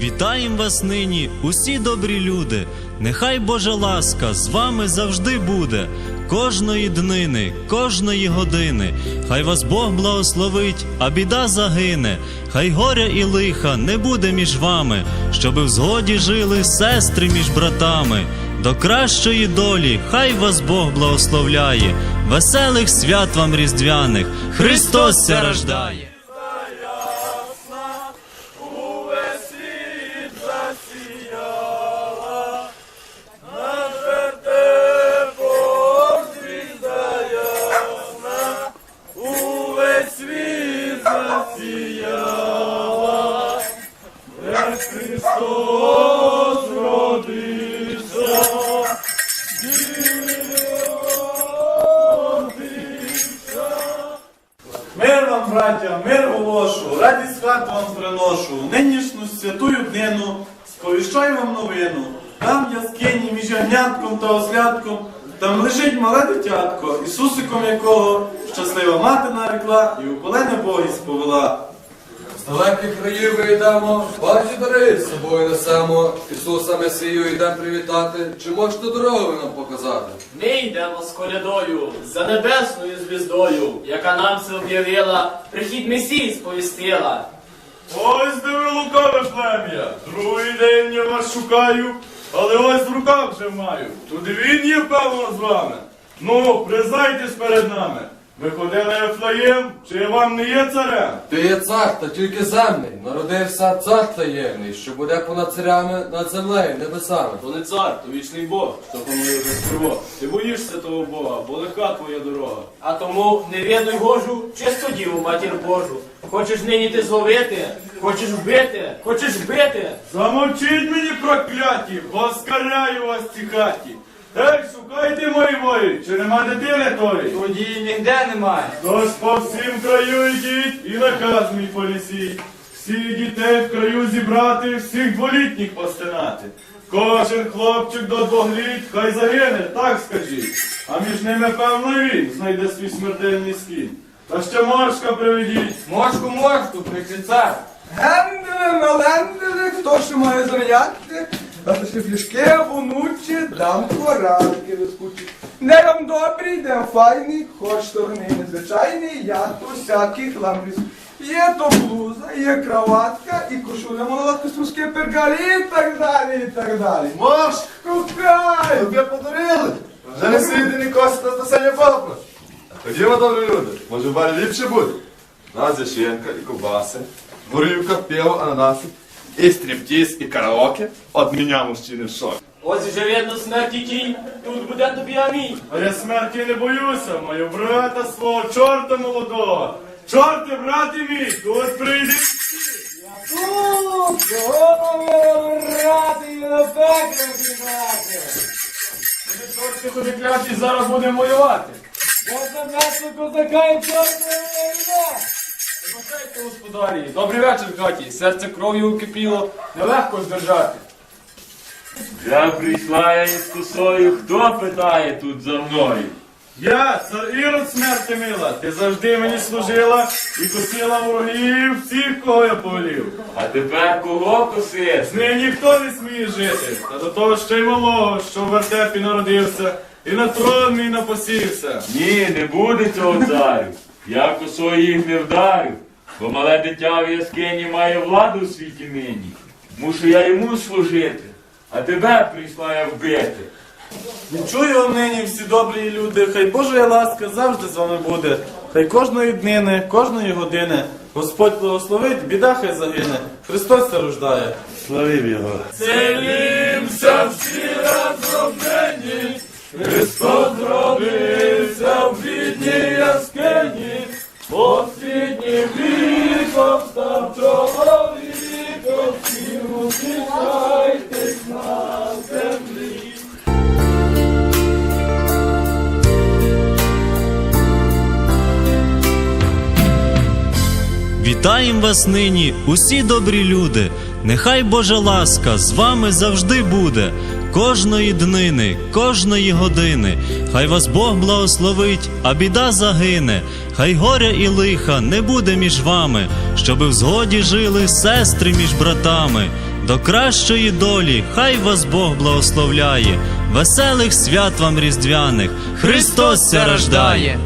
Вітаєм вас нині, усі добрі люди. Нехай Божа ласка з вами завжди буде. Кожної днини, кожної години. Хай вас Бог благословить, а біда загине. Хай горя і лиха не буде між вами, щоби в згоді жили сестри між братами. До кращої долі, хай вас Бог благословляє. Веселих свят вам різдвяних. Христос рождає. Оголошу, радість свят вам приношу, нинішню святую днину, сповіщаю вам новину. Там яскині між ягнятком та ослядком, там лежить мале дитятко, Ісусиком якого щаслива мати нарекла і у колене Богість повела. З далеких країв вийдемо, ваші дари з собою несемо. Ісуса Месію йдемо привітати. Чи можете дорогу нам показати? Ми йдемо з колядою за небесною звіздою, яка нам це об'явила, прихід Месії сповістила. Ось де ви лукаве плем'я, другий день я вас шукаю, але ось в руках вже маю. Тут він є певно з вами. Ну, признайтесь перед нами. Ви ходили в Ефлеєм, чи я вам не є царем? Ти є цар, та тільки земний. Народився цар таємний, що буде понад царями над землею, небесами. То не цар, то вічний Бог, що панує без криво. Ти боїшся того Бога, бо легка твоя дорога. А тому не відуй Божу, чисто діву, матір Божу. Хочеш нині ти зловити, хочеш вбити, хочеш вбити. Замовчіть мені прокляті, оскаляю вас ці хаті. Ей, шукайте мої вої, чи нема дитини тої? Тоді ніде немає. Тож по всім краю йдіть і наказ мій понесіть. Всіх дітей в краю зібрати, всіх дволітніх постинати. Кожен хлопчик до двох літ хай загине, так скажіть. А між ними певно він знайде свій смертельний скін. Та ще моршка приведіть. Мошку мошку, прийшли цар. Генделе, меленделе, хто ще має зарядки, а то ще фішки вонучі, дам порадки розкучі. Вам добрий, де файний, хоч торгний незвичайний, я то всякий хлам. Є то блуза, є краватка, і кошуля молодка з руски пергалі, і так далі, і так далі. Морш! Купай! Тебе подарили! Вже не світи ні кости на спасення папа. Ходімо, добрі люди, може в барі ліпше буде. У нас є шинка і ковбаси, горівка, пиво, ананаси, і стріптіз, і караоке. От мене мужчини в шокі. Ось вже видно смерті тінь, тут буде тобі амінь. А я смерті не боюся, маю брата свого чорта молодого. Чорти, брате мій, тут прийди. Чорти ходить кляті, зараз будемо воювати. Бажайте, господарі, добрий вечір, хаті. Серце кров'ю кипіло, нелегко здержати. Я прийшла я із косою, хто питає тут за мною? Я, цар Ірод смерти мила, ти завжди мені служила і косила ворогів всіх, кого я повелів. А тепер кого косити? З нею ніхто не сміє жити, та до того ще й малого, що в вертепі народився, і на трон мій напосівся. Ні, не буде цього царю. Я косою їх не вдарю, бо мале дитя в яскині має владу у світі нині. Мушу я йому служити, а тебе прийшла я вбити. Чую вам нині всі добрі люди, хай Божа ласка завжди з вами буде. Хай кожної днини, кожної години Господь благословить, біда хай загине. Христос це рождає. Його. Целімся всі разом нині, Христос зробився в Вітаєм вас нині, усі добрі люди. Нехай Божа ласка з вами завжди буде. Кожної днини, кожної години. Хай вас Бог благословить, а біда загине. Хай горя і лиха не буде між вами, щоби в згоді жили сестри між братами. до кращої долі, хай вас Бог благословляє, веселих свят вам різдвяних, Христос ся рождає.